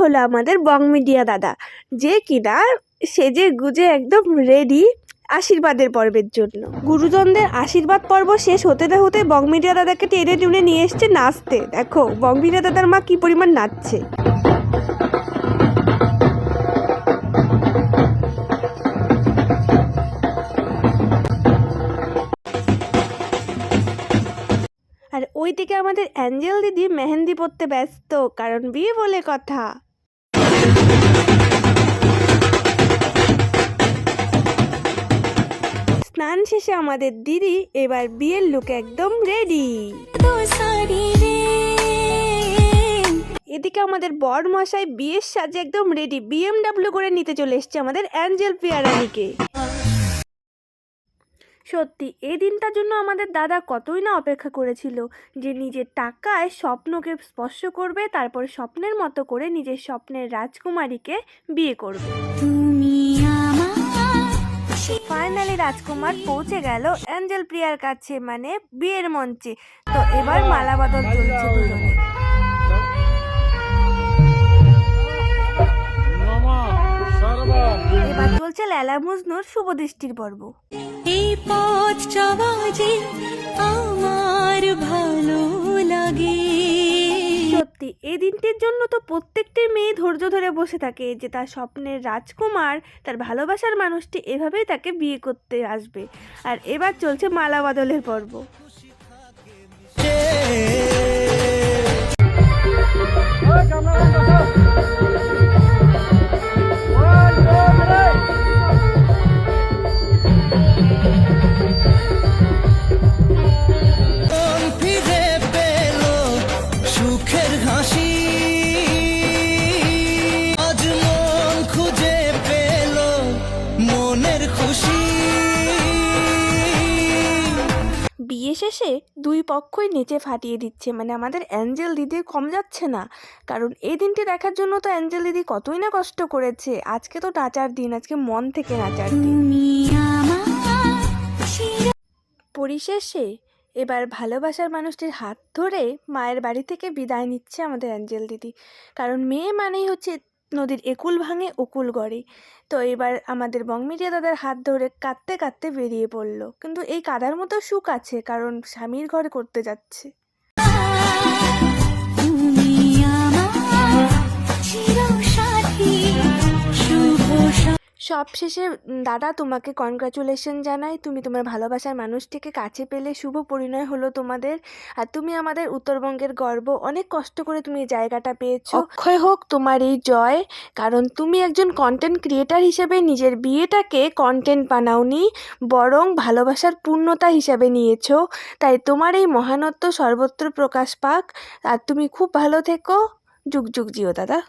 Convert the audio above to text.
হলো আমাদের বং মিডিয়া দাদা। যে কিনা সেজে গুজে একদম রেডি আশীর্বাদের পর্বের জন্য। গুরুজনদের আশীর্বাদ পর্ব শেষ হতে না হতে বং মিডিয়া দাদাকে টেনে টুনে নিয়ে এসছে নাচতে। দেখো, বং মিডিয়া দাদার মা কি পরিমাণ নাচছে। আর ওইদিকে আমাদের অ্যাঞ্জেল দিদি মেহেন্দি পরতে ব্যস্ত, কারণ বিয়ে বলে কথা। স্নান শেষে আমাদের দিদি এবার বিয়ের লুক একদম রেডি এদিকে আমাদের বর মশাই বিয়ের সাজে একদম রেডি বিএমডাব্লিউ করে নিতে চলে এসছে আমাদের অ্যাঞ্জেল পিয়ারানিকে। সত্যি এই দিনটার জন্য আমাদের দাদা কতই না অপেক্ষা করেছিল যে নিজের টাকায় স্বপ্নকে স্পর্শ করবে তারপর স্বপ্নের মতো করে নিজের স্বপ্নের রাজকুমারীকে বিয়ে করবে। ফাইনালি রাজকুমার পৌঁছে গেল অ্যাঞ্জেল প্রিয়ার কাছে মানে বিয়ের মঞ্চে। তো এবার মালা বদল চলছে দুজনে চলছে লেলা মজনুর শুভ দৃষ্টির পর্ব। এই পথ চলা যে আমার ভালো লাগে। সত্যি এই দিনটির জন্য তো প্রত্যেকটি মেয়ে ধৈর্য ধরে বসে থাকে যে তার স্বপ্নের রাজকুমার তার ভালোবাসার মানুষটি এভাবেই তাকে বিয়ে করতে আসবে। আর এবার চলছে মালা বদলের পর্ব। শেষে দুই পক্ষই নেচে ফাটিয়ে দিচ্ছে। মানে আমাদের অ্যাঞ্জেল দিদি কম যাচ্ছে না। কারণ এই দিনটি দেখার জন্য তো অ্যাঞ্জেল দিদি কতই না কষ্ট করেছে। আজকে তো নাচার দিন আজকে মন থেকে নাচার দিন। পরিশেষে এবার ভালোবাসার মানুষটির হাত ধরে মায়ের বাড়ি থেকে বিদায় নিচ্ছে আমাদের অ্যাঞ্জেল দিদি। কারণ মেয়ে মানেই হচ্ছে নদীর একুল ভাঙে উকুল গড়ে। তো এবার আমাদের বংমিরিয়া দাদার হাত ধরে কাঁদতে কাঁদতে বেরিয়ে পড়ল। কিন্তু এই কাদার মতো সুখ আছে, কারণ স্বামীর ঘরে করতে যাচ্ছে। সা- সব শেষে দাদা তোমাকে কনগ্রাচুলেশন জানাই। তুমি তোমার ভালোবাসার মানুষটিকে কাছে পেলে। শুভ পরিণয় হলো তোমাদের। আর তুমি আমাদের উত্তরবঙ্গের গর্ব। অনেক কষ্ট করে তুমি এই জায়গাটা পেয়েছ। অক্ষয় হোক তোমার এই জয়। কারণ তুমি একজন কন্টেন্ট ক্রিয়েটার হিসেবে নিজের বিয়েটাকে কন্টেন্ট বানাওনি, বরং ভালোবাসার পূর্ণতা হিসাবে নিয়েছো। তাই তোমার এই মহানত্ব সর্বত্র প্রকাশ পাক। আর তুমি খুব ভালো থেকো। যুগ যুগ জিও, দাদা।